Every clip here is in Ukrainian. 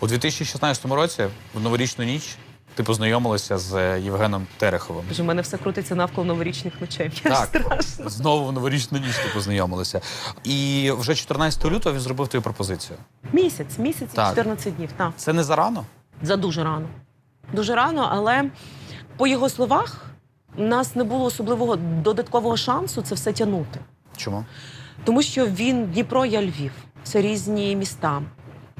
У 2016 році, в новорічну ніч, ти познайомилася з Євгеном Тереховим. У мене все крутиться навколо новорічних ночей. Так, страшно. знову в новорічну ніч ти познайомилися. І вже 14 лютого він зробив тобі пропозицію. Місяць, місяць і 14 днів. Так. Це не зарано? За дуже рано. Дуже рано, але по його словах, у нас не було особливого додаткового шансу це все тягнути. Чому? Тому що він Дніпро, я Львів. Це різні міста.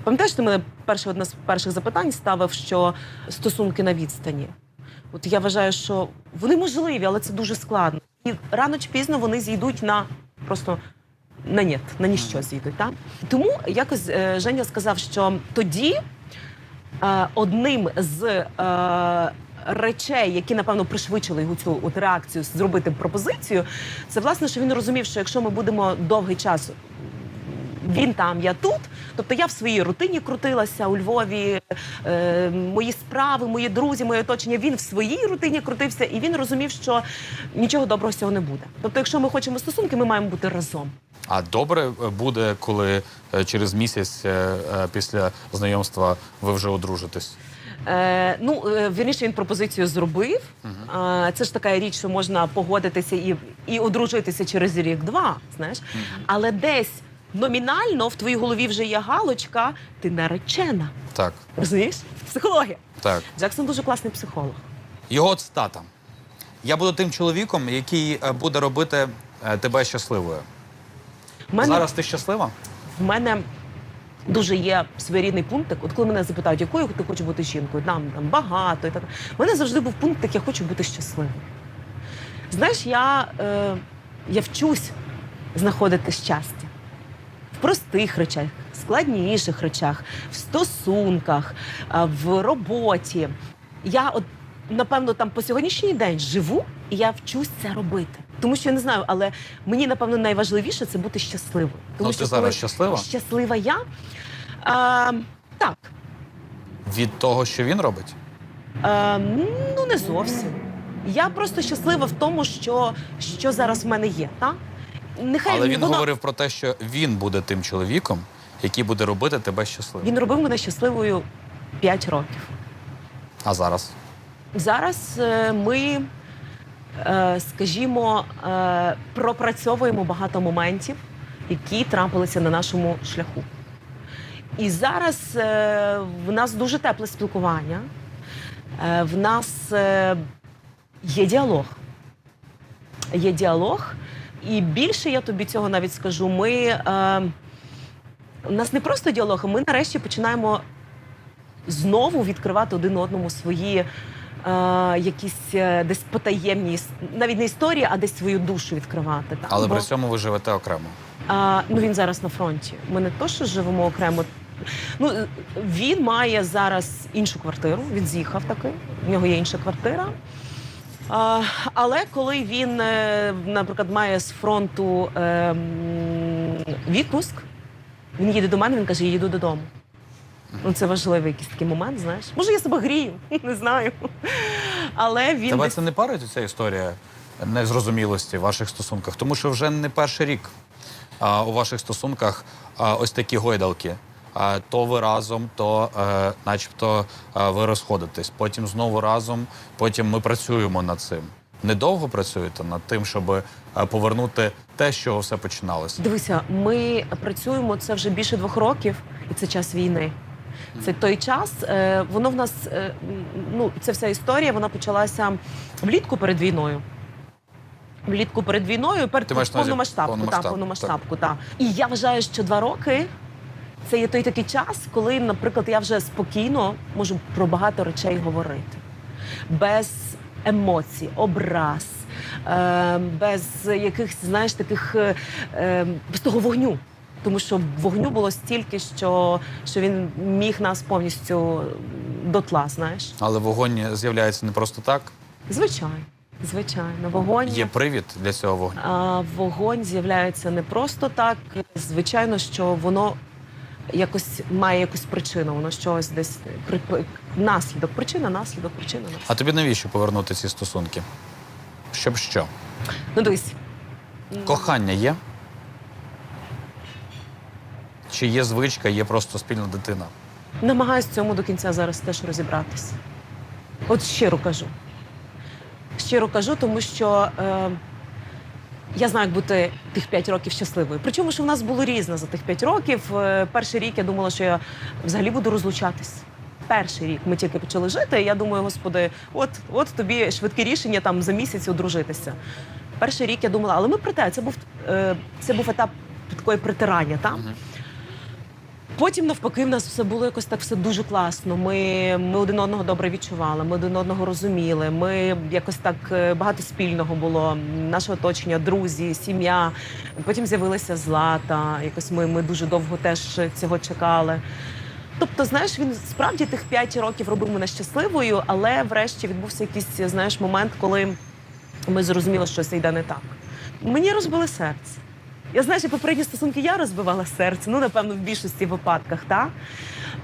Пам'ятаєш, ти мене перше одне з перших запитань ставив, що стосунки на відстані. От я вважаю, що вони можливі, але це дуже складно. І рано чи пізно вони зійдуть на просто на нет, на ніщо зійдуть. Так? Тому якось е, Женя сказав, що тоді е, одним з е, речей, які напевно пришвидшили його цю от реакцію зробити пропозицію, це власне, що він розумів, що якщо ми будемо довгий час. Він там, я тут. Тобто я в своїй рутині крутилася у Львові, е, мої справи, мої друзі, моє оточення. Він в своїй рутині крутився, і він розумів, що нічого доброго з цього не буде. Тобто, якщо ми хочемо стосунки, ми маємо бути разом. А добре е, буде, коли е, через місяць е, після знайомства ви вже одружитесь. Е, ну, вірніше, він пропозицію зробив. Е, це ж така річ, що можна погодитися і, і одружитися через рік-два, знаєш. Але десь номінально в твоїй голові вже є галочка, ти наречена. Так, Розумієш? Психологія. так. Джексон дуже класний психолог. Його цитата. Я буду тим чоловіком, який е, буде робити е, тебе щасливою. В мене, Зараз ти щаслива? в мене дуже є своєрідний пунктик. От коли мене запитають, якою ти хочеш бути жінкою, там, там багато і так. У мене завжди був пунктик, я хочу бути щасливою. Знаєш, я, е, я вчусь знаходити щастя простих речах, складніших речах, в стосунках, в роботі. Я от напевно там по сьогоднішній день живу, і я вчусь це робити. Тому що я не знаю, але мені напевно найважливіше це бути щасливою. Тому Ну, ти зараз щаслива? Щаслива я. А, так. Від того, що він робить? А, ну не зовсім. Я просто щаслива в тому, що, що зараз в мене є. Та? Нехай Але він воно- говорив про те, що він буде тим чоловіком, який буде робити тебе щасливим. він робив мене щасливою 5 років. А зараз? Зараз е, ми, е, скажімо, е, пропрацьовуємо багато моментів, які трапилися на нашому шляху. І зараз е, в нас дуже тепле спілкування, е, в нас е, є діалог. Є діалог, і більше я тобі цього навіть скажу. Ми, е, у нас не просто діалог, а ми нарешті починаємо знову відкривати один одному свої е, якісь е, десь потаємні навіть не історії, а десь свою душу відкривати. Так? Але Бо, при цьому ви живете окремо. а, ну він зараз на фронті. Ми не то, що живемо окремо. Ну е, він має зараз іншу квартиру. Він з'їхав таки. В нього є інша квартира. Але коли він, е, наприклад, має з фронту е, відпуск, він їде до мене, він каже: я їду додому. Ну, це важливий якийсь такий момент, знаєш. Може, я себе грію, не знаю. Але він Тебе десь- це не парить ця історія незрозумілості в ваших стосунках? Тому що вже не перший рік а, у ваших стосунках а, ось такі гойдалки. То ви разом, то е, начебто е, ви розходитесь. Потім знову разом, потім ми працюємо над цим. Недовго працюєте над тим, щоб е, повернути те, з чого все починалося. Дивися, ми працюємо це вже більше двох років, і це час війни. Це той час. Воно в нас ну ця вся історія вона почалася влітку перед війною. Влітку перед війною, перед повномасштабку, повномасштаб, та, повномасштабку, та. І я вважаю, що два роки це є той такий час, коли, наприклад, я вже спокійно можу про багато речей говорити. Без емоцій, образ, е, без якихось, знаєш, таких е, е, без того вогню. Тому що вогню було стільки, що, що він міг нас повністю дотла, знаєш. Але вогонь з'являється не просто так. Звичайно, звичайно, вогонь. Є привід для цього вогню. А, вогонь з'являється не просто так. Звичайно, що воно якось має якусь причину, воно щось десь при, наслідок, причина, наслідок, причина, наслідок. А тобі навіщо повернути ці стосунки? Щоб що? Ну дивись, Кохання є? Чи є звичка, є просто спільна дитина? Намагаюсь цьому до кінця зараз теж розібратися. От щиро кажу. Щиро кажу, тому що е, я знаю, як бути тих п'ять років щасливою. Причому, що в нас було різне за тих п'ять років. Е, перший рік я думала, що я взагалі буду розлучатись. Перший рік ми тільки почали жити. І я думаю, господи, от, от тобі швидке рішення там за місяць одружитися. Перший рік я думала, але ми про те, це був, е, це був етап такої притирання. Там. Потім, навпаки, в нас все було якось так все дуже класно. Ми, ми один одного добре відчували, ми один одного розуміли. Ми якось так е, багато спільного було. Наше оточення, друзі, сім'я. Потім з'явилася злата. Якось ми, ми дуже довго теж цього чекали. Тобто, знаєш, він справді тих 5 років робив мене щасливою, але врешті відбувся якийсь знаєш момент, коли ми зрозуміли, що це йде не так. Мені розбили серце. Я знаю, що попередні стосунки я розбивала серце, ну напевно, в більшості випадках, так?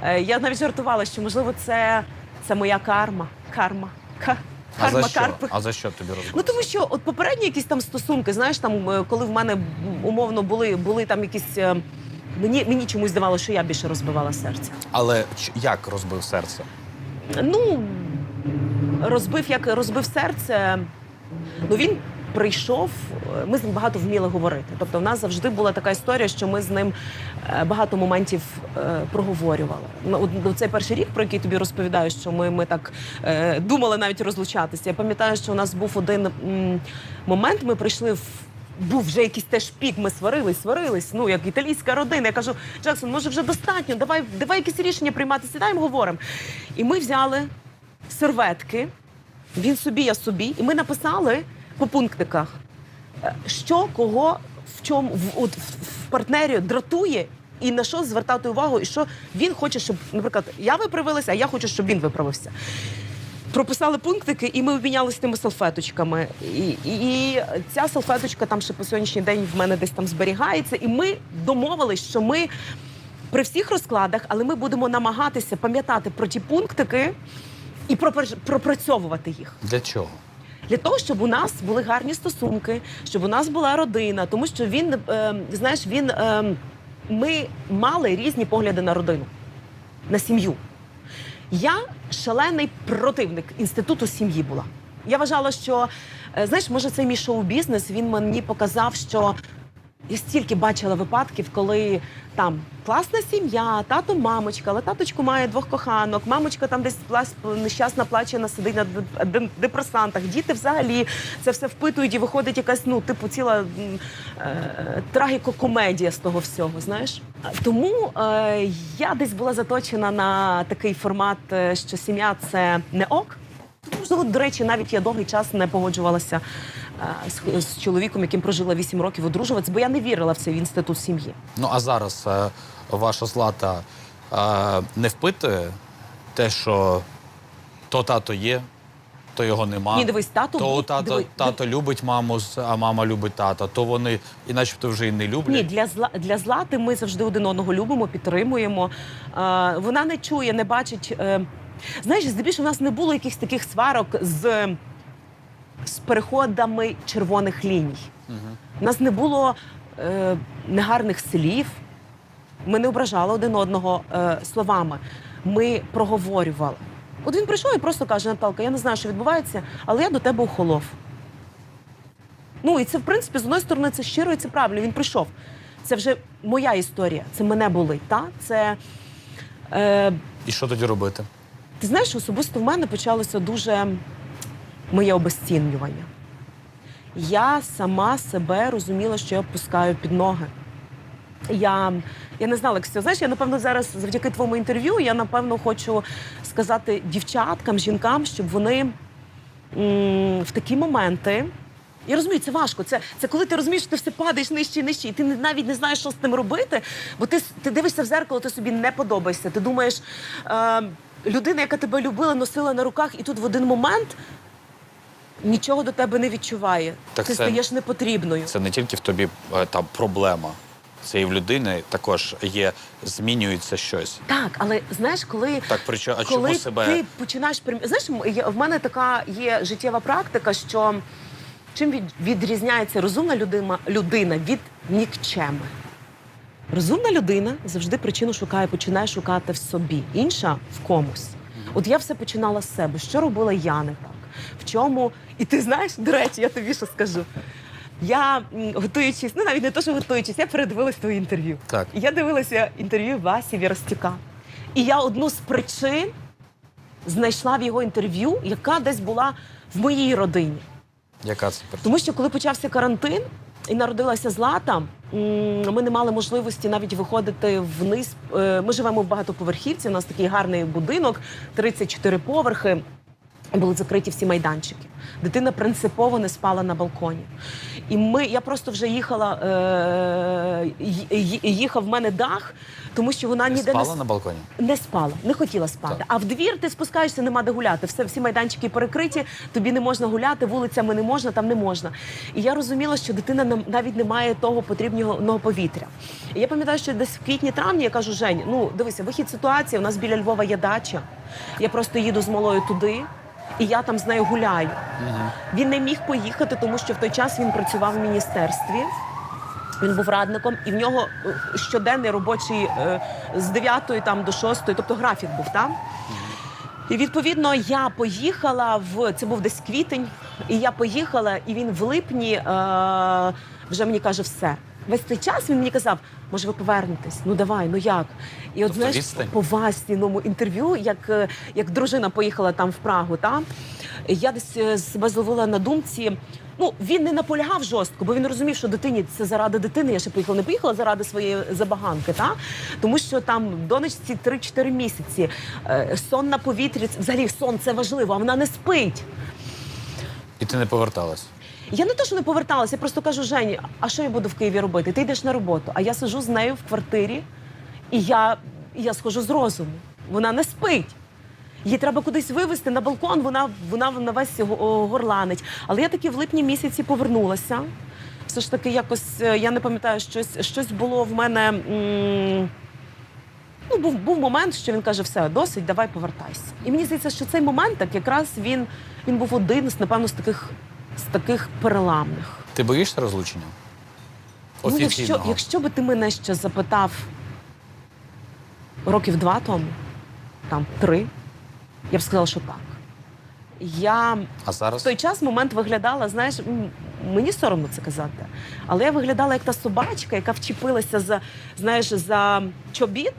Е, Я навіть жартувала, що можливо це, це моя карма. Карма. Ка- А Карма за що? карпи. А за що тобі розбили? Ну тому що от попередні якісь там стосунки, знаєш, там е, коли в мене умовно були, були там якісь. е, Мені, мені чомусь здавалося, що я більше розбивала серце. Але як розбив серце? Ну, розбив, як розбив серце. Ну він прийшов. е, Ми з ним багато вміли говорити. Тобто, в нас завжди була така історія, що ми з ним е, багато моментів е, проговорювали. Ну, ну, цей перший рік, про який тобі розповідаю, що ми, ми так думали навіть розлучатися. Я пам'ятаю, що у нас був один момент. Ми прийшли в. Був вже якийсь теж пік, ми сварились, сварились. Ну як італійська родина. Я кажу, Джексон, може вже достатньо. Давай, давай якесь рішення приймати. Сідаємо, говоримо. І ми взяли серветки, він собі, я собі, і ми написали по пунктиках, е, що кого в чому в, от, в, партнері дратує. І на що звертати увагу, і що він хоче, щоб, наприклад, я виправилася, а я хочу, щоб він виправився. Прописали пунктики, і ми обмінялися тими салфеточками. І, і, ця салфеточка там ще по сьогоднішній день в мене десь там зберігається. І ми домовились, що ми при всіх розкладах, але ми будемо намагатися пам'ятати про ті пунктики і пропрацьовувати їх Для чого? Для того, щоб у нас були гарні стосунки, щоб у нас була родина, тому що він, е, знаєш, він е, ми мали різні погляди на родину, на сім'ю. Я шалений противник інституту сім'ї була. Я вважала, що е, знаєш, може, цей мій шоу-бізнес він мені показав, що я стільки бачила випадків, коли там класна сім'я, тато, мамочка, але таточку має двох коханок, мамочка там десь нещасна плачена, сидить на депресантах. Діти взагалі це все впитують і виходить якась, ну, типу, ціла е, трагікокомедія з того всього. Знаєш, тому е, я десь була заточена на такий формат, е, що сім'я це не ок. Можливо, до речі, навіть я довгий час не погоджувалася з, з чоловіком, яким прожила 8 років одружуватися, бо я не вірила в цей інститут сім'ї. Ну а зараз е, ваша злата е, не впитує те, що то тато є, то його нема. Ні, дивись, тато то був- тато, диви- тато любить маму, з- а мама любить тата. То вони і начебто вже і не люблять. Ні, для зла для злати ми завжди один одного любимо, підтримуємо. Е, вона не чує, не бачить. Е, знаєш, здебільшого у нас не було якихось таких сварок з, з переходами червоних ліній. У нас не було е, негарних слів. Ми не ображали один одного е, словами. Ми проговорювали. От він прийшов і просто каже: Наталка, я не знаю, що відбувається, але я до тебе охолов. Ну і це, в принципі, з одної сторони, це щиро і це правильно. Він прийшов. Це вже моя історія, це мене болить. Та? Це, е, І що тоді робити? ти знаєш, особисто в мене почалося дуже моє обезцінювання. Я сама себе розуміла, що я пускаю під ноги. Я, я не знала, це. Знаєш, я напевно зараз завдяки твоєму інтерв'ю, я напевно хочу сказати дівчаткам, жінкам, щоб вони м, в такі моменти. Я розумію, це важко. Це, це коли ти розумієш, що ти все падаєш нижче і нижче, і ти навіть не знаєш, що з тим робити, бо ти, ти дивишся в зеркало, ти собі не подобаєшся. Ти думаєш, е, людина, яка тебе любила, носила на руках, і тут в один момент нічого до тебе не відчуває. Так ти це- стаєш непотрібною. Це не тільки в тобі е, там проблема. Це і в людини також є, змінюється щось. Так, але знаєш, коли Так, причому, а коли чому себе ти починаєш прим... знаєш, м- є- в мене така є життєва практика, що чим від... відрізняється розумна людина, людина від нікчеми. Розумна людина завжди причину шукає, починає шукати в собі, інша в комусь. От я все починала з себе. Що робила я не так? В чому? І ти знаєш, до речі, я тобі що скажу. Я готуючись, ну навіть не то, що готуючись, я передивилась твоє інтерв'ю. Так. І Я дивилася інтерв'ю Васі Віростюка. І я одну з причин знайшла в його інтерв'ю, яка десь була в моїй родині. Яка це причина? Тому що коли почався карантин і народилася злата, ми не мали можливості навіть виходити вниз. Е, Ми живемо в багатоповерхівці. У нас такий гарний будинок, 34 поверхи. Були закриті всі майданчики. Дитина принципово не спала на балконі. І ми, я просто вже їхала, е, їхав в мене дах, тому що вона ніде не Спала на балконі? не спала, не хотіла спати. Так. А в двір ти спускаєшся, нема де гуляти. Все, всі майданчики перекриті, тобі не можна гуляти, вулицями не можна, там не можна. І я розуміла, що дитина навіть не має того потрібного повітря. І я пам'ятаю, що десь в квітні-травні я кажу, Жень, ну дивися, вихід ситуації. У нас біля Львова є дача. Я просто їду з малою туди. І я там з нею гуляю. Він не міг поїхати, тому що в той час він працював в міністерстві. Він був радником, і в нього е, щоденний робочий е, з 9 там до 6, тобто графік був там. І відповідно я поїхала в це був десь квітень, і я поїхала, і він в липні е, вже мені каже все. Весь цей час він мені казав, може ви повернетесь? Ну давай, ну як? І от Тобто знаєш, відстань? по Вастіному інтерв'ю, як, е, як дружина поїхала там в Прагу, та я десь е, себе зловила на думці. Ну він не наполягав жорстко, бо він розумів, що дитині це заради дитини. Я ще поїхала, не поїхала заради своєї забаганки, та тому що там донечці 3-4 місяці. Е, Сон на повітрі, взагалі сон це важливо, а вона не спить. І ти не поверталась. Я не то, що не поверталася, я просто кажу, Жені, а що я буду в Києві робити? Ти йдеш на роботу, а я сижу з нею в квартирі, і я, я схожу з розуму. Вона не спить. Її треба кудись вивезти на балкон, вона, вона на весь горланить. Але я таки в липні місяці повернулася. Все ж таки, якось е, я не пам'ятаю, щось, щось було в мене. м, Ну, був, був момент, що він каже: все, досить, давай повертайся. І мені здається, що цей момент так якраз він, він був один з, напевно, з таких, з таких переламних. Ти боїшся розлучення? Ну, якщо, Офіційного. якщо би ти мене ще запитав років два тому, там три, я б сказала, що так. Я А в зараз? той час момент виглядала, знаєш, м, мені соромно це казати, але я виглядала як та собачка, яка вчепилася за, знаєш, за чобіт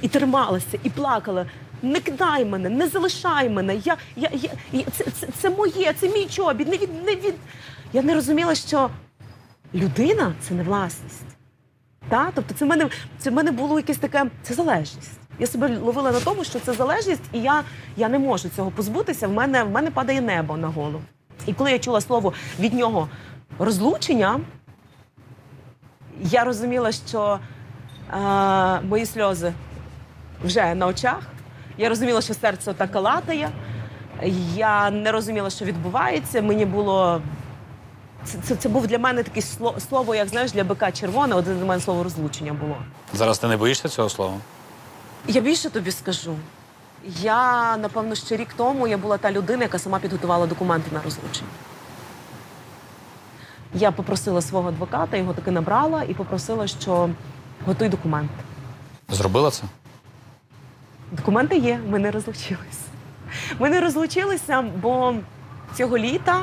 і трималася, і плакала. Не кидай мене, не залишай мене. Я, я, я, я- це, це, це моє, це мій чобіт. Не від, не від... Я не розуміла, що людина це не власність. Та? Тобто це в мене, це в мене було якесь таке, це залежність. Я себе ловила на тому, що це залежність, і я, я не можу цього позбутися. В мене, в мене падає небо на голову. І коли я чула слово від нього розлучення, я розуміла, що е, мої сльози вже на очах. Я розуміла, що серце отак калатає. Я не розуміла, що відбувається. Мені було це, це, це був для мене таке слово, як знаєш, для бика червоне, от для мене слово розлучення було. Зараз ти не боїшся цього слова? Я більше тобі скажу. Я, напевно, ще рік тому я була та людина, яка сама підготувала документи на розлучення. Я попросила свого адвоката, його таки набрала і попросила, що готуй документи. Зробила це? Документи є, ми не розлучилися. Ми не розлучилися, бо цього літа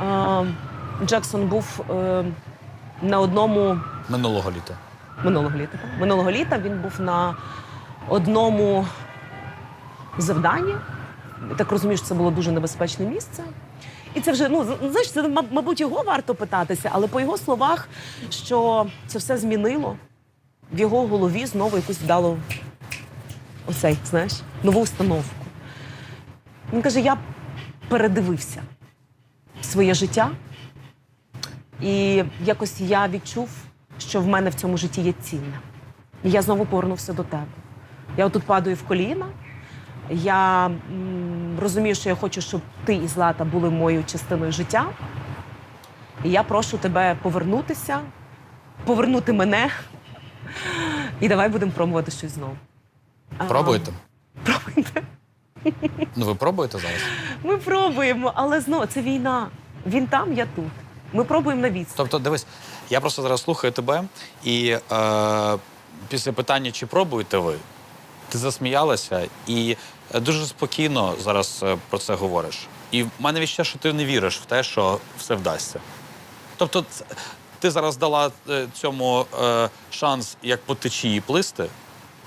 е, Джексон був е, на одному Минулого літа. минулого літа. так. Минулого літа він був на одному завданні. Я так розумію, що це було дуже небезпечне місце. І це вже, ну, знаєш, це, мабуть, його варто питатися, але по його словах, що це все змінило, в його голові знову якусь дало оцей, знаєш, нову установку. Він каже: я передивився своє життя, і якось я відчув, що в мене в цьому житті є цінне. І я знову повернувся до тебе. Я отут падаю в коліна. Я м, розумію, що я хочу, щоб ти і Злата були моєю частиною життя. І я прошу тебе повернутися, повернути мене. І давай будемо пробувати щось знову. Пробуєте? Пробуйте. Ну ви пробуєте зараз? Ми пробуємо, але знову це війна. Він там, я тут. Ми пробуємо на відстань. Тобто, дивись, Я просто зараз слухаю тебе, і е, після питання, чи пробуєте ви, ти засміялася і е, дуже спокійно зараз е, про це говориш. І в мене відчуття, що ти не віриш в те, що все вдасться. Тобто, ти зараз дала е, цьому е, шанс як по течії плисти,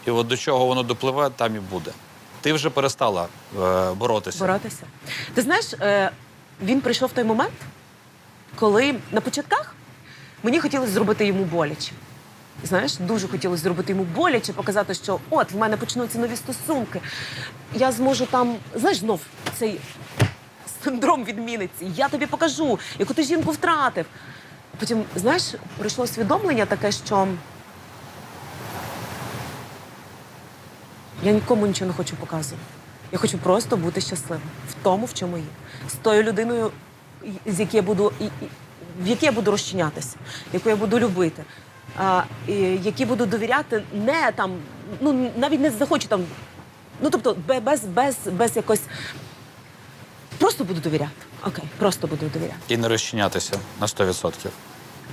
і от до чого воно допливе, там і буде. Ти вже перестала е, боротися. боротися. Ти знаєш, е, він прийшов в той момент, коли на початках мені хотілося зробити йому боляче. Знаєш, дуже хотілося зробити йому боляче, показати, що от в мене почнуться нові стосунки. Я зможу там, знаєш, знов цей синдром відмінниці. Я тобі покажу, яку ти жінку втратив. Потім, знаєш, прийшло усвідомлення таке, що я нікому нічого не хочу показувати. Я хочу просто бути щасливим в тому, в чому є. З тою людиною, з якою я буду, в якій я буду розчинятися, яку я буду любити, а, і, якій буду довіряти не там, ну навіть не захочу там. Ну тобто, без, без, без якось. Просто буду довіряти. Окей, просто буду довіряти. І не розчинятися на 100%.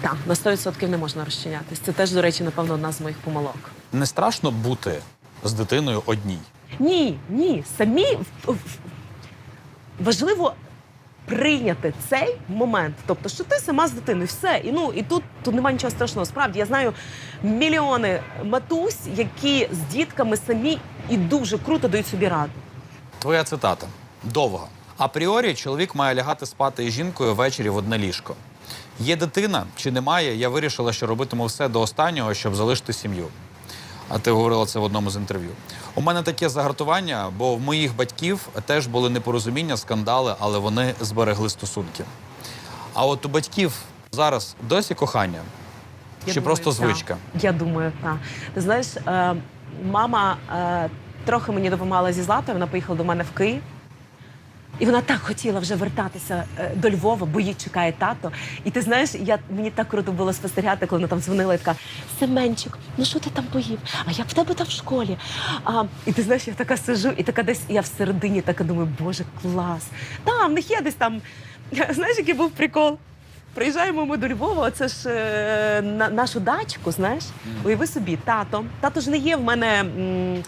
Так, на 100% не можна розчинятися. Це теж, до речі, напевно, одна з моїх помилок. Не страшно бути з дитиною одній. Ні, ні. Самі важливо прийняти цей момент. Тобто, що ти сама з дитиною, все. І ну і тут, тут немає нічого страшного. Справді я знаю мільйони матусь, які з дітками самі і дуже круто дають собі раду. Твоя цитата довга. Апріорі чоловік має лягати спати із жінкою ввечері в одне ліжко. Є дитина чи немає, я вирішила, що робитиму все до останнього, щоб залишити сім'ю. А ти говорила це в одному з інтерв'ю. У мене таке загартування, бо в моїх батьків теж були непорозуміння, скандали, але вони зберегли стосунки. А от у батьків зараз досі кохання Я чи думаю, просто звичка? звичка? Я думаю, так. Ти знаєш, е, мама е, трохи мені допомагала зі Златою, вона поїхала до мене в Київ. І вона так хотіла вже вертатися е, до Львова, бо її чекає тато. І ти знаєш, я, мені так круто було спостерігати, коли вона там дзвонила і така: Семенчик, ну що ти там поїв? А як в тебе там в школі? А, і ти знаєш, я така сижу, і така десь я всередині така думаю, боже, клас. Там, в них є десь там. Знаєш, який був прикол? Приїжджаємо ми до Львова, оце ж е, на нашу дачку, знаєш. Уяви собі, тато. Тато ж не є в мене м,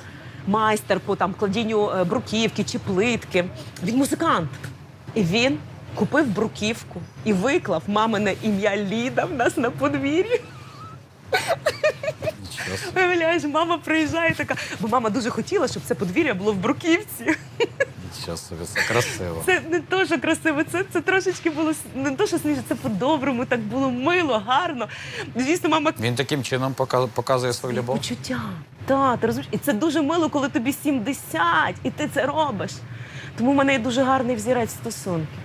майстер по там кладінню е, бруківки чи плитки. Він музикант. І він купив бруківку і виклав мамине ім'я Ліда в нас на подвір'ї. Виявляєш, мама приїжджає така, бо мама дуже хотіла, щоб це подвір'я було в бруківці. Нічого собі, це красиво. Це не то, що красиво, це, це трошечки було не то, що смішно, це по-доброму, так було мило, гарно. Звісно, мама Він таким чином показує свою любов. почуття. Так, ти розумієш? І це дуже мило, коли тобі 70, і ти це робиш. Тому в мене є дуже гарний взірець стосунків.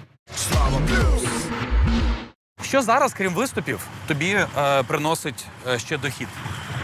Що зараз, крім виступів, тобі е, приносить е, ще дохід?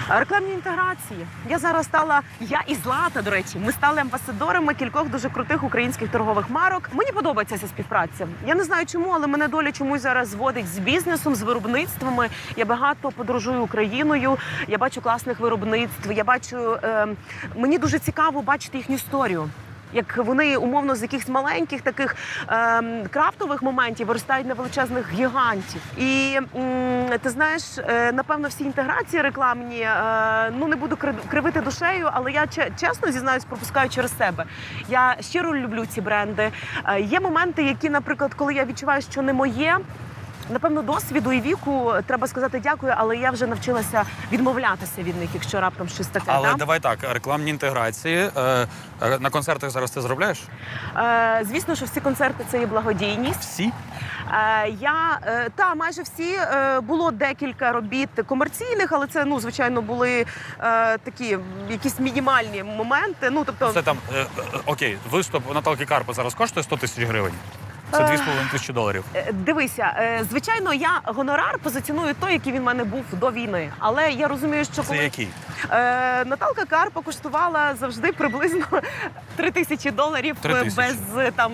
Рекламні інтеграції. Я зараз стала, я і Злата, до речі, ми стали амбасадорами кількох дуже крутих українських торгових марок. Мені подобається ця співпраця. Я не знаю чому, але мене доля чомусь зараз зводить з бізнесом, з виробництвами. Я багато подорожую Україною. Я бачу класних виробництв. Я бачу е, мені дуже цікаво бачити їхню історію. Як вони умовно з якихось маленьких таких ем, крафтових моментів виростають на величезних гігантів. І м, ти знаєш, е, напевно, всі інтеграції рекламні, е, ну не буду кривити душею, але я че- чесно зізнаюсь, пропускаю через себе. Я щиро люблю ці бренди. Е, є моменти, які, наприклад, коли я відчуваю, що не моє. Напевно, досвіду і віку треба сказати дякую, але я вже навчилася відмовлятися від них, якщо раптом щось таке. Але да? давай так, рекламні інтеграції. Е, е, на концертах зараз ти зробляєш? Е, звісно, що всі концерти це є благодійність. Всі? Е, я е, та майже всі е, було декілька робіт комерційних, але це ну звичайно були е, такі якісь мінімальні моменти. Ну тобто, Це там е, е, окей, виступ Наталки Карпи зараз коштує 100 тисяч гривень. Це Е. 2,5 тисячі доларів. е, дивися, е, звичайно, я гонорар позиціоную той, який він в мене був до війни. Але я розумію, що Це який? е, Наталка Карпа коштувала завжди приблизно 3 тисячі доларів е, без е, там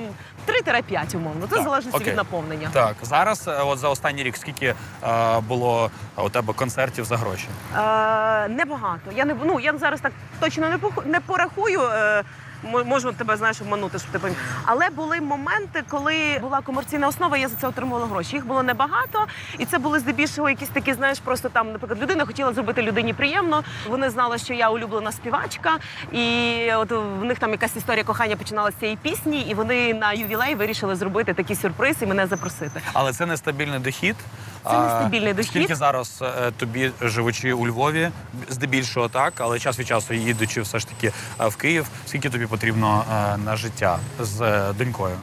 3-5 умовно. Це окей. від наповнення. Так, зараз, е, от за останній рік, скільки е, було у тебе концертів за гроші? Е, небагато. Я не ну я зараз так точно не не порахую. Е, можу тебе знаєш обманути, щоб ти поміг. Але були моменти, коли була комерційна основа, я за це отримувала гроші. Їх було небагато, і це були здебільшого якісь такі, знаєш, просто там, наприклад, людина хотіла зробити людині приємно. Вони знали, що я улюблена співачка, і от в них там якась історія кохання починалася з цієї пісні, і вони на ювілей вирішили зробити такий сюрприз і мене запросити. Але це нестабільний дохід. Це нестабільний дохід. Скільки зараз е, тобі, живучи у Львові, здебільшого так, але час від часу їдучи все ж таки е, в Київ, скільки тобі потрібно е, на життя з е, донькою?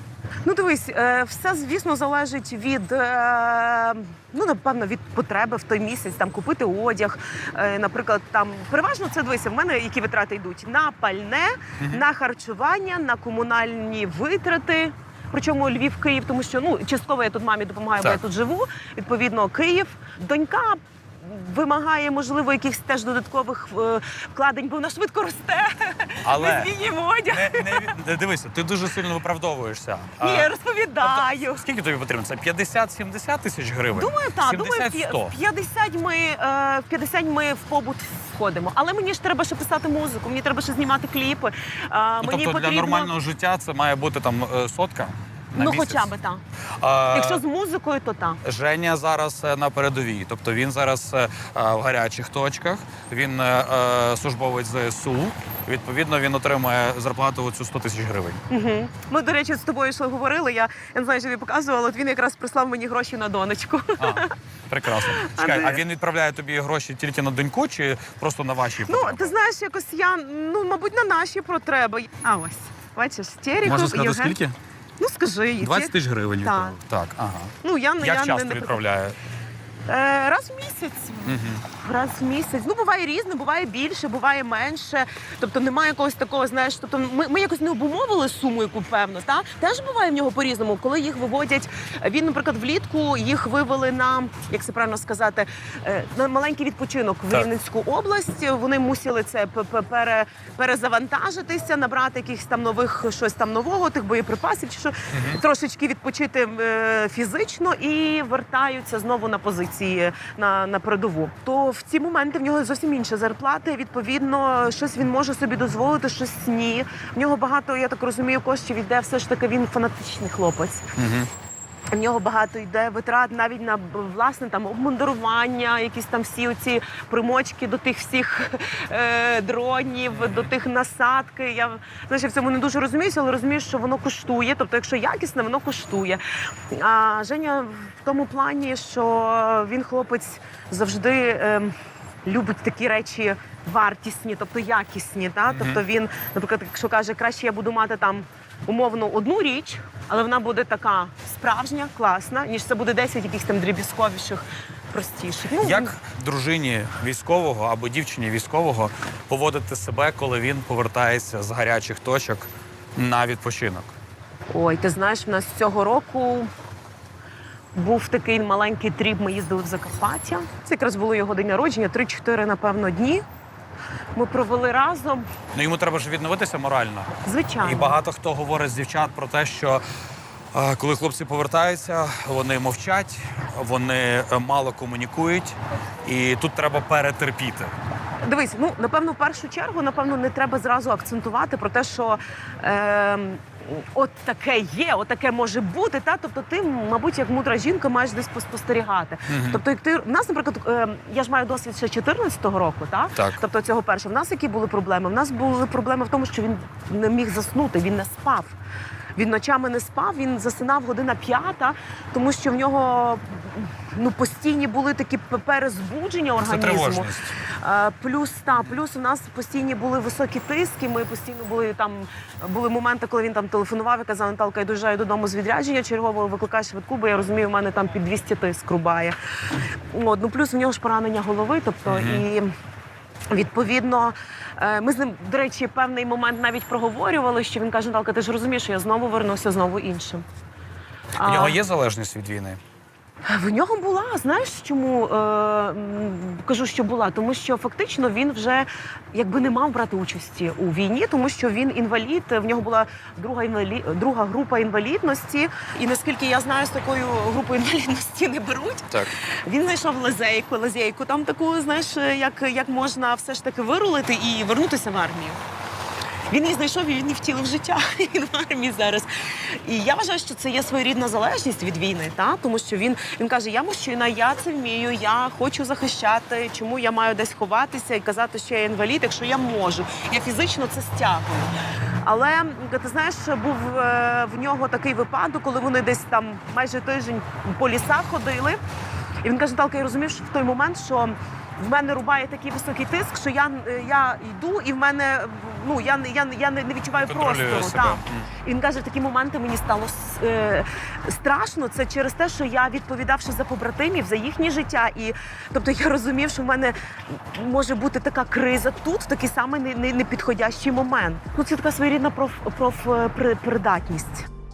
Ну, дивись, е, все звісно залежить від е, ну напевно від потреби в той місяць там купити одяг. Е, Наприклад, там переважно це дивися, в мене які витрати йдуть на пальне, на харчування, на комунальні витрати. Причому Львів, Київ, тому що ну частково я тут мамі допомагаю, бо я тут живу. Відповідно, Київ, донька. Вимагає, можливо, якихось теж додаткових е, вкладень, бо вона швидко росте. Але не, не, не дивися, ти дуже сильно виправдовуєшся. Ні, я розповідаю. тобто, скільки тобі потрібно? Це 50-70 тисяч гривень? Думаю, так. Думаю, 70-100. 50 ми, е, 50 ми в побут входимо. Але мені ж треба ще писати музику, мені треба ще знімати кліпи. Е, Ну, мені тобто для нормального життя це має бути там е, сотка на Ну, місяць? хоча б так. А, Якщо з музикою, то так. Женя зараз е, на передовій, тобто він зараз е, е, в гарячих точках. Він е, е, службовець ЗСУ. Відповідно, він отримує зарплату оцю 100 тисяч гривень. Угу. Ми, до речі, з тобою йшли говорили. Я, я не знаю, що тобі показувала. От він якраз прислав мені гроші на донечку. А, прекрасно. Чекай, Андрій. а він відправляє тобі гроші тільки на доньку чи просто на ваші Ну, потреби? ти знаєш, якось я, ну, мабуть, на наші потреби. А ось, бачиш, Теріков, Можна сказати, Євген. скільки? Ну, скажи. 20 тисяч гривень Так. відправив. Так, ага. Ну, я, я Як я часто не відправляє? Е, раз в місяць. Раз в місяць. Ну, буває різне, буває більше, буває менше. Тобто немає якогось такого, знаєш, тобто ми, ми якось не обумовили суму, яку певно, та теж буває в нього по-різному. Коли їх виводять, він, наприклад, влітку їх вивели на, як це правильно сказати, е, на маленький відпочинок в. Рівненську область. Вони мусили це пере, перезавантажитися, набрати якихось там нових щось там нового, тих боєприпасів, чи що трошечки відпочити е, фізично і вертаються знову на позиції на, на передову. То в ці моменти в нього зовсім інша зарплата. Відповідно, щось він може собі дозволити, щось ні. В нього багато, я так розумію, коштів іде. Все ж таки він фанатичний хлопець. Угу. В нього багато йде витрат навіть на власне там обмундирування, якісь там всі оці примочки до тих всіх е, дронів, до тих насадки. Я знаєш, я в цьому не дуже розуміюся, але розумію, що воно коштує. Тобто, якщо якісне, воно коштує. А Женя в тому плані, що він хлопець завжди. ем, Любить такі речі вартісні, тобто якісні. Та? Тобто він, наприклад, якщо каже, краще я буду мати там умовно одну річ, але вона буде така справжня, класна, ніж це буде 10 якихось там дріб'язковіших, простіших. Ну, Як дружині військового або дівчині військового поводити себе, коли він повертається з гарячих точок на відпочинок? Ой, ти знаєш, в нас цього року був такий маленький тріп. Ми їздили в Закарпаття. Це якраз було його день народження, 3-4, напевно, дні. Ми провели разом. Ну йому треба ж відновитися морально. Звичайно. І багато хто говорить з дівчат про те, що е, коли хлопці повертаються, вони мовчать, вони е, мало комунікують, і тут треба перетерпіти. Дивись, ну напевно, в першу чергу, напевно, не треба зразу акцентувати про те, що е, от таке є, от таке може бути. Та тобто, ти, мабуть, як мудра жінка, маєш десь поспостерігати. Мгм. Тобто, як ти в нас, наприклад, е, я ж маю досвід ще 14-го року, та Так. тобто цього першого. В нас які були проблеми? В нас були проблеми в тому, що він не міг заснути, він не спав. Він ночами не спав, він засинав година п'ята, тому що в нього ну постійні були такі перезбудження організму. тривожність. Е, Плюс та плюс у нас постійні були високі тиски. Ми постійно були там. Були моменти, коли він там телефонував і казав, Наталка, я доїжджаю додому з відрядження, чергово викликаю швидку, бо я розумію, в мене там під 200 тиск рубає. От, ну плюс у нього ж поранення голови, тобто і. Відповідно, е, ми з ним, до речі, певний момент навіть проговорювали, що він каже: Наталка, ти ж розумієш, що я знову вернуся знову іншим. У нього є залежність від війни. В нього була, знаєш, чому е, кажу, що була? Тому що фактично він вже якби не мав брати участі у війні, тому що він інвалід. В нього була друга інвалі... друга група інвалідності. І наскільки я знаю, з такою групою інвалідності не беруть. Так. Він знайшов лазейку, лазейку там таку, знаєш, як, як можна все ж таки вирулити і вернутися в армію. Він її знайшов і він її втілив в життя. Він в армії зараз. І я вважаю, що це є своєрідна залежність від війни, та? тому що він, він каже: Я мужчина, я це вмію, я хочу захищати. Чому я маю десь ховатися і казати, що я інвалід, якщо я можу. Я фізично це стягую. Але ти знаєш, був е, в нього такий випадок, коли вони десь там майже тиждень по лісах ходили. І він каже, Наталка, я розумів, що в той момент, що в мене рубає такий високий тиск, що я, е, я йду, і в мене ну я, я, я не відчуваю простору. Так. І він каже, в такі моменти мені стало е, страшно. Це через те, що я відповідавши за побратимів, за їхнє життя. І тобто я розумів, що в мене може бути така криза тут, в такий самий не- не- непідходящий момент. Ну це така своєрідна проф, проф, е.